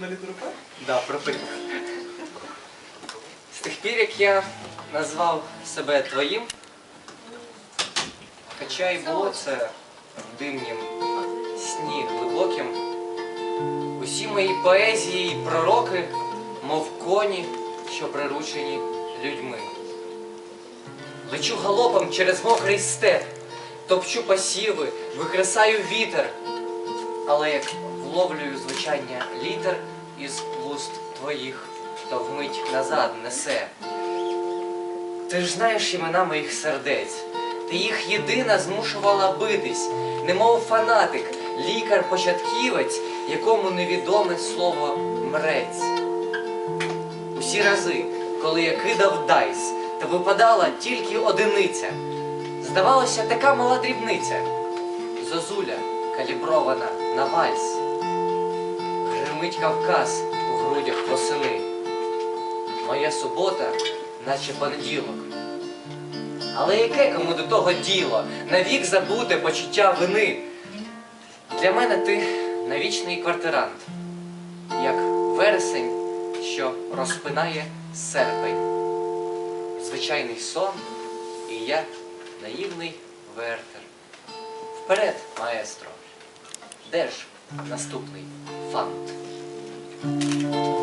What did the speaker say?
На літеру П? Да, пропив. З тих пір, як я назвав себе твоїм, хоча й було це в димнім сні глибоким, усі мої поезії і пророки, мов коні, що приручені людьми. Лечу галопом через мокрий степ, топчу посіви, викресаю вітер, але як вловлюю звучання літер із вуст твоїх, то вмить назад несе. Ти ж знаєш імена моїх сердець, ти їх єдина змушувала битись, немов фанатик, лікар-початківець, якому невідоме слово мрець. Усі рази, коли я кидав дайс, то випадала тільки одиниця. Здавалося, така мала дрібниця. Зозуля калібрована на вальс. Гримить Кавказ у грудях восени. Моя субота, наче понеділок. Але яке кому до того діло? Навік забуте почуття вини. Для мене ти навічний квартирант, як вересень, що розпинає серпень. Звичайний сон, і я наївний вертер. Вперед, маестро. Де ж наступний фант? Música